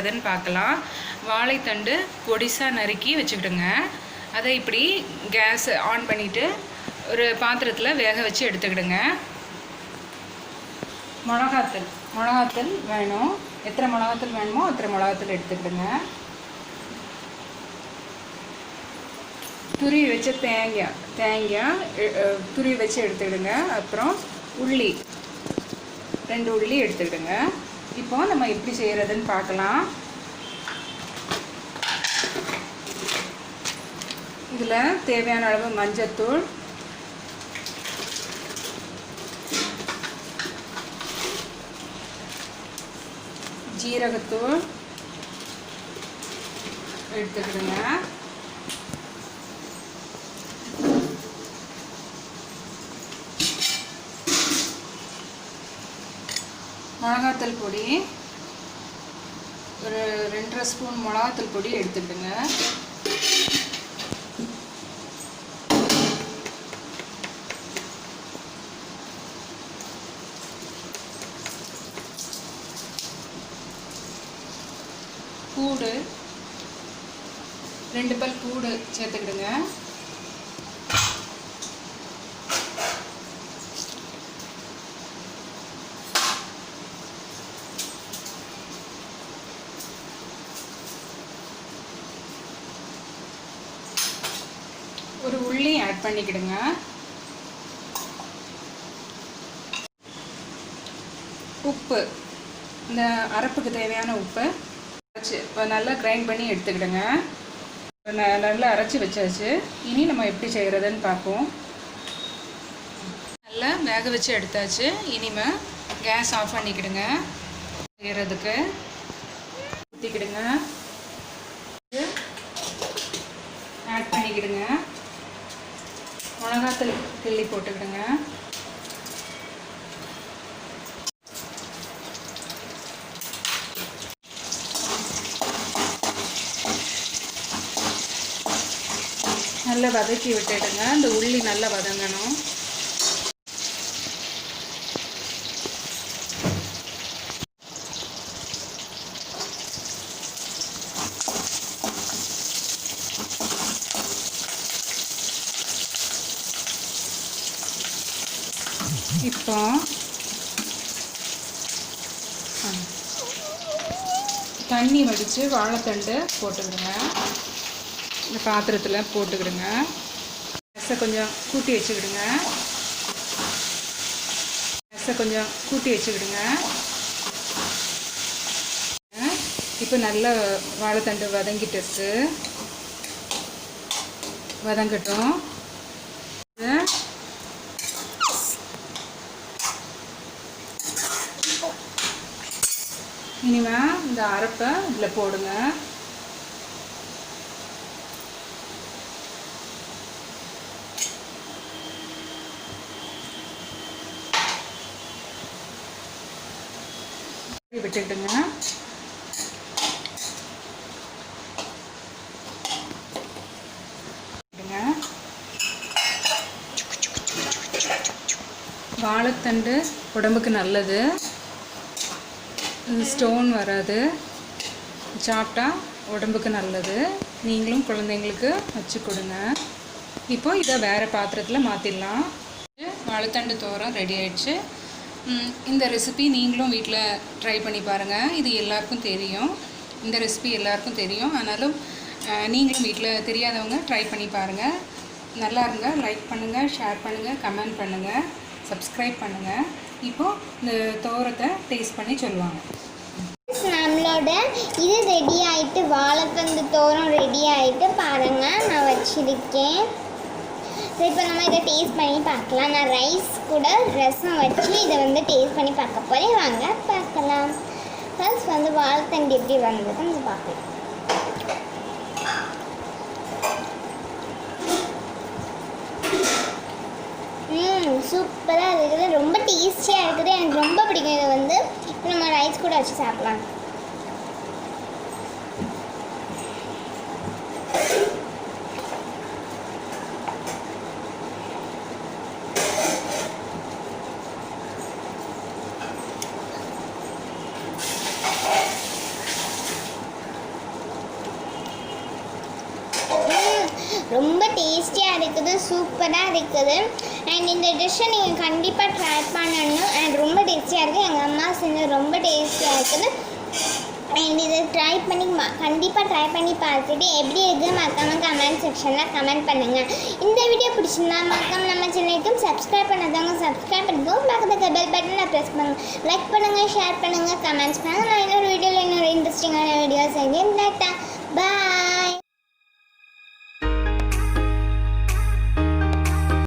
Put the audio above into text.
செய்கிறதுன்னு பார்க்கலாம். வாழைத்தண்டு பொடிசாக நறுக்கி வச்சுக்கிடுங்க. அதை இப்படி கேஸ் ஆன் பண்ணிவிட்டு ஒரு பாத்திரத்தில் வேக வச்சு எடுத்துக்கிடுங்க. மிளகாத்தூள் மிளகாத்தூள் வேணும். எத்தனை மிளகாத்தூள் வேணுமோ அத்தனை மிளகாத்தூள் எடுத்துக்கிடுங்க. துருவி வச்ச தேங்காய் தேங்காய் துருவி வச்சு எடுத்துக்கிடுங்க. அப்புறம் உள்ளி ரெண்டு உள்ளி எடுத்துக்கிடுங்க. இப்போ நம்ம எப்படி செய்கிறதுன்னு பார்க்கலாம். இதில் தேவையான அளவு மஞ்சத்தூள். ஜீரகத்தூள். எடுத்துக்கிடுங்க. மிளகாத்தூள் பொடி. ஒரு ரெண்டரை ஸ்பூன் மிளகாத்தூள் பொடி எடுத்துக்கிடுங்க பூடு ரெண்டு பல் பூடு சேர்த்துக்கிடுங்க. உள்ளியும் ஆட் பண்ணிக்கிடுங்க. உப்பு. இந்த அரைப்புக்கு தேவையான உப்பு. அரைச்சி இப்போ நல்லா கிரைண்ட் பண்ணி எடுத்துக்கிடுங்க. ந- நல்லா அரைச்சி வச்சாச்சு. இனி நம்ம எப்படி செய்கிறதுன்னு பார்ப்போம். நல்லா வேக வச்சு எடுத்தாச்சு. இனிமே கேஸ் ஆஃப் பண்ணிக்கிடுங்க. செய்கிறதுக்கு ஊற்றிக்கிடுங்க ஆட் பண்ணிக்கிடுங்க மிளகாத்தூள் கிள்ளி போட்டுக்கிடுங்க. நல்லா வதக்கி விட்டுடுங்க. இந்த உள்ளி நல்லா வதங்கணும். இப்போ தண்ணி வடித்து வாழைத்தண்டு போட்டுக்கிடுங்க. இந்த பாத்திரத்தில் போட்டுக்கிடுங்க. ரசை கொஞ்சம் கூட்டி வச்சுக்கிடுங்க. ரசை கொஞ்சம் கூட்டி வச்சுக்கிடுங்க. இப்போ நல்லா வாழைத்தண்டு வதங்கிட்டு இருக்கு வதங்கட்டும் இது இனிமே இந்த அரைப்பை இதில் போடுங்க. விட்டுக்கிட்டுங்க வாழைத்தண்டு உடம்புக்கு நல்லது. ஸ்டோன் வராது. சாப்பிட்டா உடம்புக்கு நல்லது. நீங்களும் குழந்தைங்களுக்கு வச்சு கொடுங்க. இப்போ இதை வேறு பாத்திரத்தில் மாற்றிடலாம் வாழைத்தண்டு தோரம் ரெடி ஆயிடுச்சு. இந்த ரெசிபி நீங்களும் வீட்டில் ட்ரை பண்ணி பாருங்கள் இது எல்லாருக்கும் தெரியும். இந்த ரெசிபி எல்லாருக்கும் தெரியும். ஆனாலும் நீங்களும் வீட்டில் தெரியாதவங்க ட்ரை பண்ணி பாருங்கள் நல்லா இருங்க. லைக் பண்ணுங்கள் ஷேர் பண்ணுங்கள் கமெண்ட் பண்ணுங்கள் சப்ஸ்கிரைப் பண்ணுங்கள் இப்போது இந்த தோரத்தை டேஸ்ட் பண்ணி சொல்லுவாங்க. நம்மளோட இது ரெடி ஆயிட்டு வாழைத்தண்டு தோரம் ரெடி ஆயிட்டு பாருங்க நான் வச்சிருக்கேன். இப்போ நம்ம இதை டேஸ்ட் பண்ணி பார்க்கலாம். நான் ரைஸ் கூட ரசம் வச்சு இதை வந்து டேஸ்ட் பண்ணி பார்க்க போறேன். வாங்க பார்க்கலாம். ஃபர்ஸ்ட் வந்து வாழைத்தண்டு எப்படி வந்ததுன்னு பார்க்கலாம். சூப்பராக இருக்குது. ரொம்ப டேஸ்டியாக இருக்குது. எனக்கு ரொம்ப பிடிக்கும் இதை வந்து. இப்போ நம்ம ரைஸ் கூட வச்சு சாப்பிட்லாம் ரொம்ப டேஸ்டியாக இருக்குது சூப்பராக இருக்குது. அண்ட் இந்த டிஷ்ஷை நீங்கள் கண்டிப்பாக ட்ரை பண்ணணும். அண்ட் ரொம்ப டேஸ்டியாக இருக்குது எங்கள் அம்மா செஞ்சது ரொம்ப டேஸ்டியாக இருக்குது. அண்ட் இதை ட்ரை பண்ணி கண்டிப்பாக ட்ரை பண்ணி பார்த்துட்டு எப்படி இருக்குது மறக்காம கமெண்ட் செக்ஷனில் கமெண்ட் பண்ணுங்கள் இந்த வீடியோ பிடிச்சிருந்தா மறக்காம நம்ம சேனலுக்கும் சப்ஸ்கிரைப் பண்ணாதவங்க சப்ஸ்கிரைப் பண்ணுவோம் பக்கத்துக்கு பெல் பட்டனை ப்ரெஸ் பண்ணுங்கள் லைக் பண்ணுங்கள் ஷேர் பண்ணுங்கள் கமெண்ட்ஸ் பண்ணுங்கள் நான் இன்னொரு வீடியோவில் இன்னொரு இன்ட்ரெஸ்டிங்கான வீடியோஸ் எங்கேயும் டாட்டா